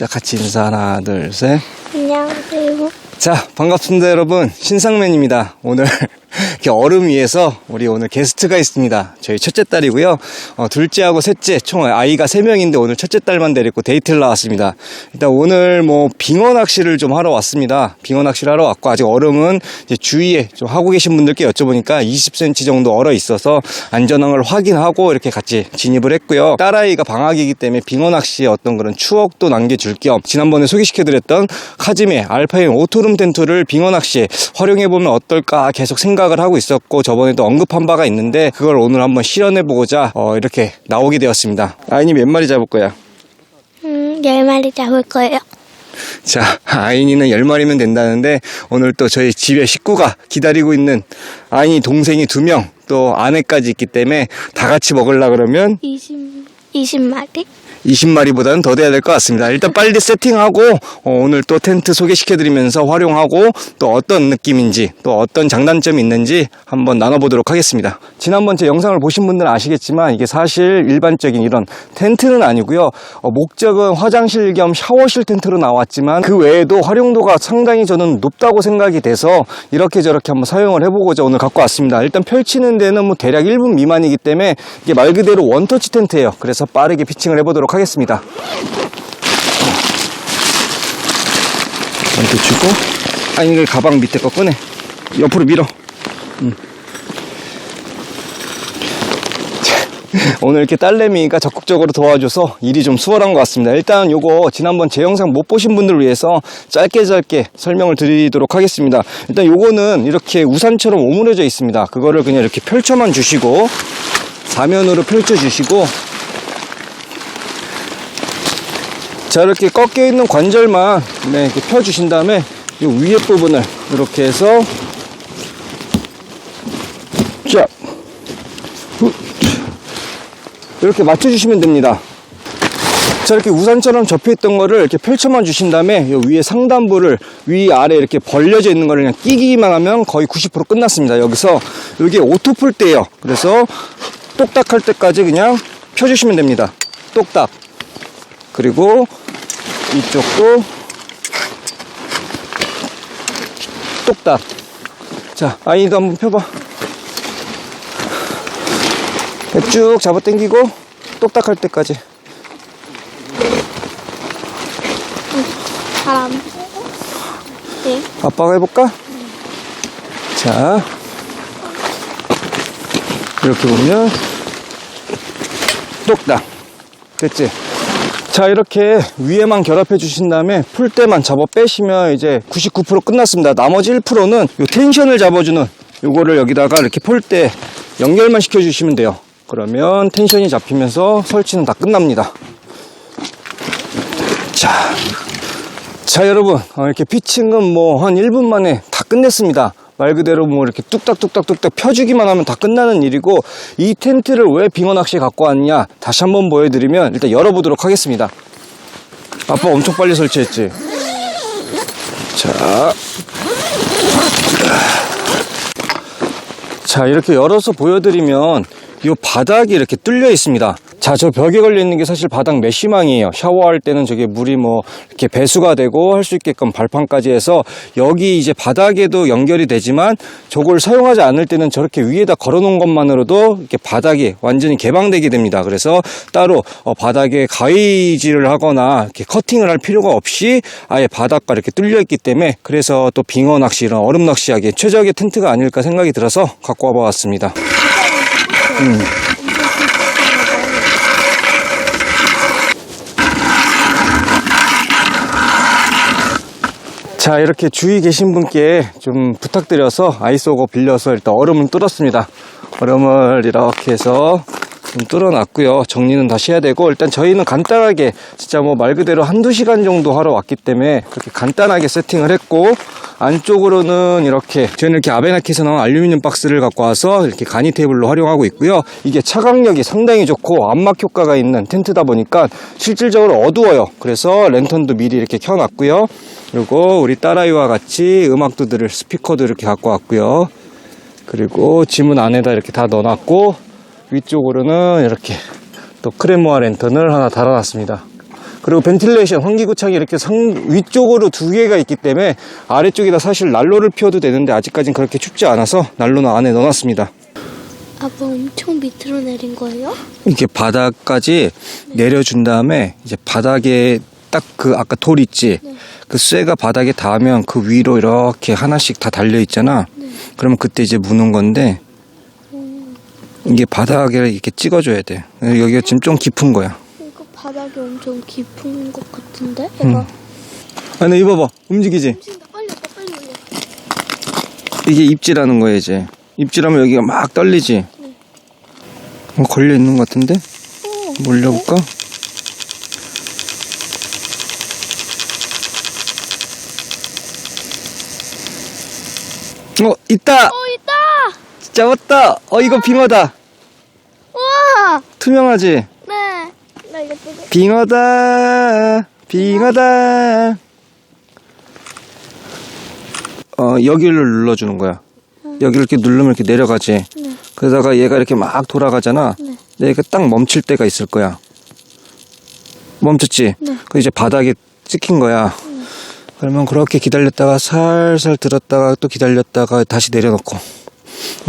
자, 같이 인사 하나, 둘, 셋. 안녕하세요. 자, 반갑습니다, 여러분. 신상맨입니다. 오늘 이렇게 얼음 위에서 우리 오늘 게스트가 있습니다. 저희 첫째 딸이고요. 어, 둘째하고 셋째, 총 아이가 세명인데 오늘 첫째 딸만 데리고 데이트를 나왔습니다. 일단 오늘 뭐 빙어 낚시를 좀 하러 왔습니다. 빙어 낚시를 하러 왔고 아직 얼음은 주위에 좀 하고 계신 분들께 여쭤보니까 20cm 정도 얼어 있어서 안전함을 확인하고 이렇게 같이 진입을 했고요. 딸아이가 방학이기 때문에 빙어 낚시의 어떤 그런 추억도 남겨줄 겸 지난번에 소개시켜드렸던 카지메 알파인 오토룸 텐트를 빙어 낚시에 활용해보면 어떨까 계속 생각을 하고 있었고 저번에도 언급한 바가 있는데 그걸 오늘 한번 실현해 보고자 어, 이렇게 나오게 되었습니다. 아이님 몇 마리 잡을 거야? 음, 열 마리 잡을 거예요. 자, 아인이는 10마리면 된다는데 오늘 또 저희 집에 식구가 기다리고 있는 아인이 동생이 2명 또 아내까지 있기 때문에 다 같이 먹으려 그러면 20, 20마리? 20마리보다는 더 돼야 될 것 같습니다. 일단 빨리 세팅하고 어, 오늘 또 텐트 소개시켜드리면서 활용하고 또 어떤 느낌인지 또 어떤 장단점이 있는지 한번 나눠보도록 하겠습니다. 지난번 제 영상을 보신 분들은 아시겠지만 이게 사실 일반적인 이런 텐트는 아니고요. 어, 목적은 화장실 겸 샤워실 텐트로 나왔지만 그 외에도 활용도가 상당히 저는 높다고 생각이 돼서 이렇게 저렇게 한번 사용을 해보고자 오늘 갖고 왔습니다. 일단 펼치는 데는 뭐 대략 1분 미만이기 때문에 이게 말 그대로 원터치 텐트예요. 그래서 빠르게 피칭을 해보도록 하겠습니다. 이렇게 주고 아니 이걸 가방 밑에 거 꺼내. 옆으로 밀어. 음. 자, 오늘 이렇게 딸내미가 적극적으로 도와줘서 일이 좀 수월한 것 같습니다. 일단 요거 지난번 제 영상 못 보신 분들을 위해서 짧게 짧게 설명을 드리도록 하겠습니다. 일단 요거는 이렇게 우산처럼 오므려져 있습니다. 그거를 그냥 이렇게 펼쳐만 주시고 사면으로 펼쳐 주시고 자 이렇게 꺾여 있는 관절만 네, 이렇게 펴 주신 다음에 이 위에 부분을 이렇게 해서 자 후, 이렇게 맞춰 주시면 됩니다. 자 이렇게 우산처럼 접혀 있던 거를 이렇게 펼쳐만 주신 다음에 이 위에 상단부를 위 아래 이렇게 벌려져 있는 거를 그냥 끼기만 하면 거의 90% 끝났습니다. 여기서 이게 오토풀 때예요. 그래서 똑딱할 때까지 그냥 펴주시면 됩니다. 똑딱 그리고 이쪽도 똑딱 자 아이도 한번 펴봐 쭉 잡아 당기고 똑딱할 때까지 바람. 네. 아빠가 해볼까? 자 이렇게 보면 똑딱 됐지? 자 이렇게 위에만 결합해 주신 다음에 풀 때만 잡아 빼시면 이제 99% 끝났습니다. 나머지 1%는 요 텐션을 잡아주는 요거를 여기다가 이렇게 폴 때 연결만 시켜 주시면 돼요. 그러면 텐션이 잡히면서 설치는 다 끝납니다. 자, 자 여러분. 어, 이렇게 피칭은 뭐 한 1분 만에 다 끝냈습니다 말 그대로 뭐 이렇게 뚝딱뚝딱뚝딱 펴주기만 하면 다 끝나는 일이고 이 텐트를 왜 빙어 낚시에 갖고 왔냐 다시 한번 보여드리면 일단 열어보도록 하겠습니다. 아빠 엄청 빨리 설치했지? 자, 자 이렇게 열어서 보여드리면 이 바닥이 이렇게 뚫려 있습니다. 자 저 벽에 걸려 있는 게 사실 바닥 메쉬망이에요. 샤워할 때는 저게 물이 뭐 이렇게 배수가 되고 할 수 있게끔 발판까지 해서 여기 이제 바닥에도 연결이 되지만 저걸 사용하지 않을 때는 저렇게 위에다 걸어 놓은 것만으로도 이렇게 바닥이 완전히 개방되게 됩니다. 그래서 따로 어, 바닥에 가위질을 하거나 이렇게 커팅을 할 필요가 없이 아예 바닥과 이렇게 뚫려 있기 때문에 그래서 또 빙어 낚시 이런 얼음 낚시하기에 최적의 텐트가 아닐까 생각이 들어서 갖고 와봐 왔습니다 자 이렇게 주위 계신 분께 좀 부탁드려서 아이소거 빌려서 일단 얼음을 뚫었습니다. 얼음을 이렇게 해서 좀 뚫어놨고요. 정리는 다시 해야 되고 일단 저희는 간단하게 진짜 뭐 말 그대로 한두 시간 정도 하러 왔기 때문에 그렇게 간단하게 세팅을 했고 안쪽으로는 이렇게 저희는 이렇게 아베나키에서 나온 알루미늄 박스를 갖고 와서 이렇게 간이 테이블로 활용하고 있고요. 이게 차광력이 상당히 좋고 암막 효과가 있는 텐트다 보니까 실질적으로 어두워요. 그래서 랜턴도 미리 이렇게 켜놨고요. 그리고 우리 딸아이와 같이 음악도 들을 스피커도 이렇게 갖고 왔고요. 그리고 지문 안에다 이렇게 다 넣어놨고 위쪽으로는 이렇게 또 크레모아 랜턴을 하나 달아놨습니다. 그리고 벤틸레이션, 환기구창이 이렇게 상, 위쪽으로 두 개가 있기 때문에 아래쪽에다 사실 난로를 피워도 되는데 아직까진 그렇게 춥지 않아서 난로는 안에 넣어놨습니다. 아빠 엄청 밑으로 내린 거예요? 이렇게 바닥까지 내려준 다음에 이제 바닥에 딱 그 아까 돌 있지 그 쇠가 바닥에 닿으면 그 위로 이렇게 하나씩 다 달려 있잖아 그러면 그때 이제 무는 건데 이게 바닥에 이렇게 찍어줘야 돼. 여기가 지금 좀 깊은 거야. 이거 바닥이 엄청 깊은 것 같은데? 음. 얘가 아니 이거 봐봐. 움직이지? 움직인다. 빨리 오빠 빨리 올려 이게 입질하는 거야 이제. 입질하면 여기가 막 떨리지? 어, 걸려 있는 것 같은데? 어, 올려볼까? 어? 있다 어 있다! 잡았다. 어 이거 빙어다. 우와! 투명하지? 네. 나 이거 뜨게. 빙어다 빙어다. 어 여기를 눌러주는 거야. 여기를 이렇게 누르면 이렇게 내려가지. 네. 그러다가 얘가 이렇게 막 돌아가잖아. 네. 얘가 딱 멈출 때가 있을 거야. 멈췄지? 네. 그 이제 바닥에 찍힌 거야. 그러면 그렇게 기다렸다가 살살 들었다가 또 기다렸다가 다시 내려놓고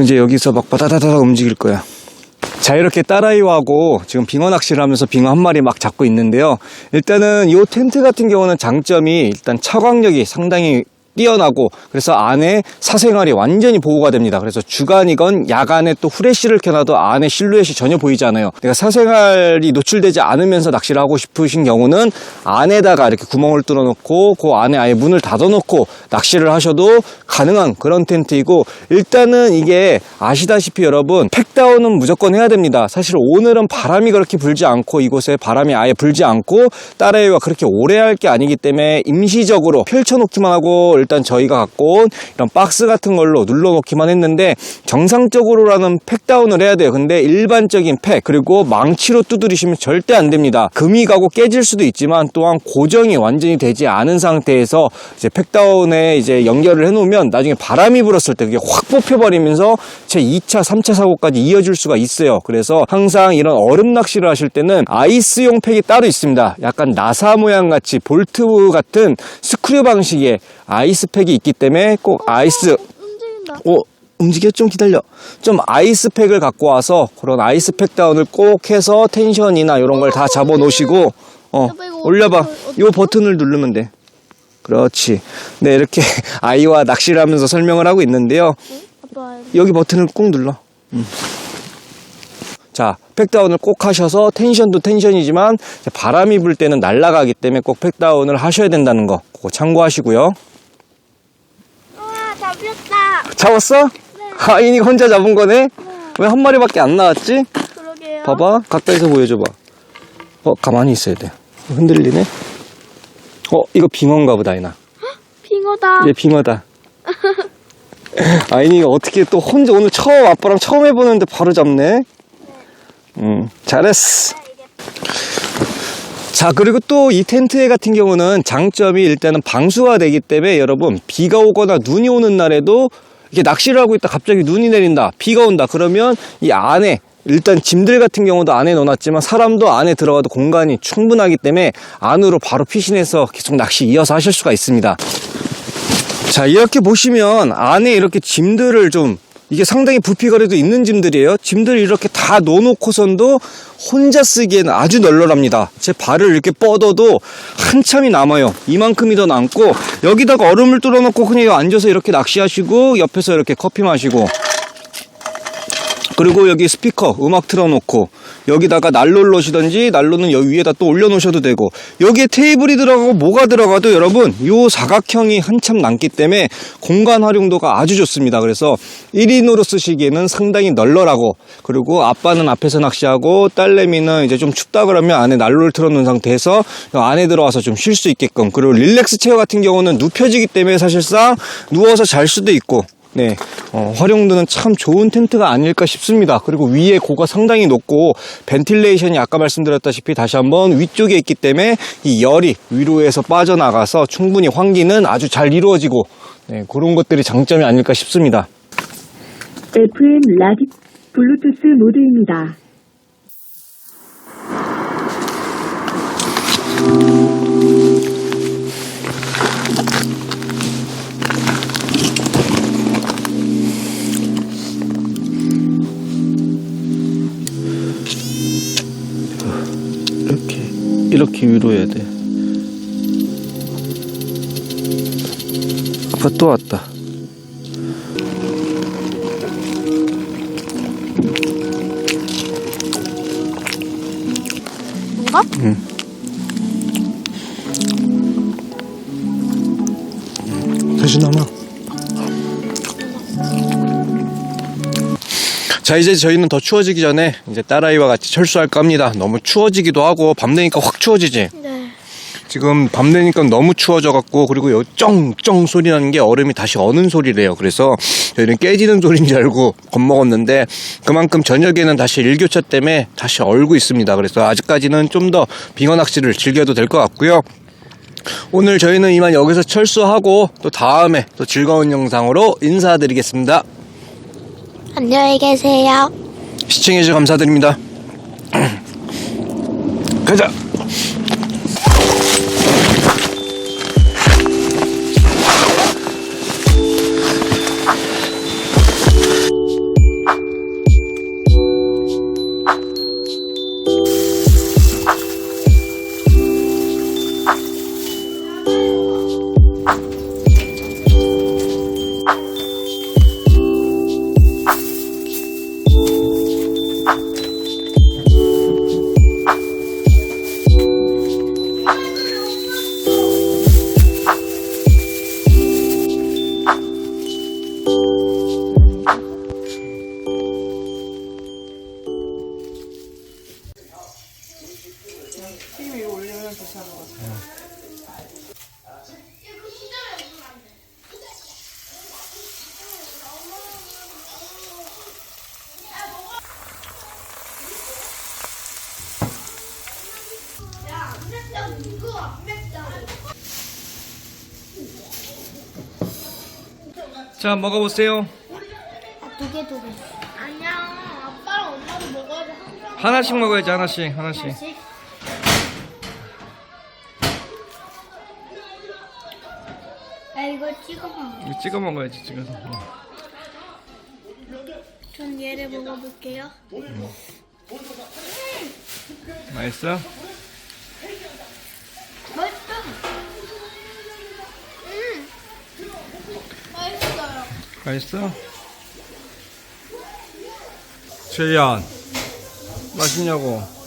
이제 여기서 막 바다다다 움직일 거야. 자 이렇게 딸아이하고 지금 빙어 낚시를 하면서 빙어 한 마리 막 잡고 있는데요. 일단은 이 텐트 같은 경우는 장점이 일단 차광력이 상당히 뛰어나고 그래서 안에 사생활이 완전히 보호가 됩니다. 그래서 주간이건 야간에 또 후레쉬를 켜놔도 안에 실루엣이 전혀 보이지 않아요. 내가 사생활이 노출되지 않으면서 낚시를 하고 싶으신 경우는 안에다가 이렇게 구멍을 뚫어놓고 그 안에 아예 문을 닫아놓고 낚시를 하셔도 가능한 그런 텐트이고 일단은 이게 아시다시피 여러분 팩다운은 무조건 해야 됩니다. 사실 오늘은 바람이 그렇게 불지 않고 이곳에 바람이 아예 불지 않고 딸아이가 그렇게 오래 할 게 아니기 때문에 임시적으로 펼쳐놓기만 하고 일단 저희가 갖고 온 이런 박스 같은 걸로 눌러 놓기만 했는데 정상적으로라는 팩 다운을 해야 돼요. 근데 일반적인 팩 그리고 망치로 두드리시면 절대 안 됩니다. 금이 가고 깨질 수도 있지만 또한 고정이 완전히 되지 않은 상태에서 이제 팩 다운에 이제 연결을 해 놓으면 나중에 바람이 불었을 때 그게 확 뽑혀 버리면서 제 2차, 3차 사고까지 이어질 수가 있어요. 그래서 항상 이런 얼음 낚시를 하실 때는 아이스용 팩이 따로 있습니다. 약간 나사 모양 같이 볼트 같은 스크류 방식의 아이 스팩이 있기 때문에 꼭 아이스 움직인다. 어 움직여? 좀 기다려. 좀 아이스팩을 갖고 와서 그런 아이스팩 다운을 꼭 해서 텐션이나 이런 걸 다 잡아 놓으시고 어 이거 올려봐. 어떻게- 이 버튼을 누르면 돼. 그렇지. 네 이렇게 아이와 낚시를 하면서 설명을 하고 있는데요. 아빠 여기 버튼을 꾹 눌러. 음. 자 팩다운을 꼭 하셔서 텐션도 텐션이지만 바람이 불 때는 날아가기 때문에 꼭 팩다운을 하셔야 된다는 거 그거 참고하시고요 잡았어? 아인이가 혼자 잡은 거네? 왜 한 마리밖에 안 나왔지? 그러게요. 봐봐. 가까이서 보여줘봐. 어, 가만히 있어야 돼. 흔들리네? 어, 이거 빙어인가 보다, 아이나. 빙어다. 얘 빙어다. 아이니가 어떻게 또 혼자 오늘 처음 아빠랑 처음 해보는데 바로 잡네? 응, 잘했어. 자, 그리고 또 이 텐트 같은 경우는 장점이 일단은 방수가 되기 때문에 여러분, 비가 오거나 눈이 오는 날에도 이렇게 낚시를 하고 있다. 갑자기 눈이 내린다, 비가 온다, 그러면 이 안에 일단 짐들 같은 경우도 안에 넣어놨지만 사람도 안에 들어가도 공간이 충분하기 때문에 안으로 바로 피신해서 계속 낚시 이어서 하실 수가 있습니다. 자, 이렇게 보시면 안에 이렇게 짐들을 좀 이게 상당히 부피거리도 있는 짐들이에요. 짐들을 이렇게 다 넣어놓고선도 혼자 쓰기에는 아주 널널합니다. 제 발을 이렇게 뻗어도 한참이 남아요. 이만큼이 더 남고 여기다가 얼음을 뚫어놓고 그냥 앉아서 이렇게 낚시하시고 옆에서 이렇게 커피 마시고 그리고 여기 스피커 음악 틀어놓고 여기다가 난로를 놓으시던지 난로는 여기 위에다 또 올려놓으셔도 되고 여기에 테이블이 들어가고 뭐가 들어가도 여러분 요 사각형이 한참 남기 때문에 공간 활용도가 아주 좋습니다. 그래서 1인으로 쓰시기에는 상당히 널널하고 그리고 아빠는 앞에서 낚시하고 딸내미는 이제 좀 춥다 그러면 안에 난로를 틀어놓은 상태에서 안에 들어와서 좀 쉴 수 있게끔 그리고 릴렉스 체어 같은 경우는 눕혀지기 때문에 사실상 누워서 잘 수도 있고 네, 어, 활용도는 참 좋은 텐트가 아닐까 싶습니다. 그리고 위에 고가 상당히 높고 벤틸레이션이 아까 말씀드렸다시피 다시 한번 위쪽에 있기 때문에 이 열이 위로에서 빠져나가서 충분히 환기는 아주 잘 이루어지고 네, 그런 것들이 장점이 아닐까 싶습니다. FM 라디 블루투스 모드입니다. 이렇게 위로 해야 돼. 아빠 또 왔다. 뭔가? 다시 남아. 자 이제 저희는 더 추워지기 전에 이제 딸아이와 같이 철수할까 합니다. 너무 추워지기도 하고 밤 되니까 확 추워지지. 네. 지금 밤 되니까 너무 추워져 갖고 그리고 요 쩡쩡 소리 나는 게 얼음이 다시 어는 소리래요. 그래서 저희는 깨지는 소리인 줄 알고 겁먹었는데 그만큼 저녁에는 다시 일교차 때문에 다시 얼고 있습니다. 그래서 아직까지는 좀 더 빙어 낚시를 즐겨도 될 것 같고요. 오늘 저희는 이만 여기서 철수하고 또 다음에 또 즐거운 영상으로 인사드리겠습니다. 안녕히 계세요. 시청해주셔서 감사드립니다. 가자! 자, 먹어보세요. 두 개, 두 개. 안녕. 아빠랑 엄마도 먹어야지. 한 하나씩 먹어야지, 하나씩, 하나씩. 아, 이거 찍어 먹어. 이거 찍어 먹어야지, 찍어서. 전 얘를 먹어볼게요. 맛있어. 맛있어? 최연 맛있냐고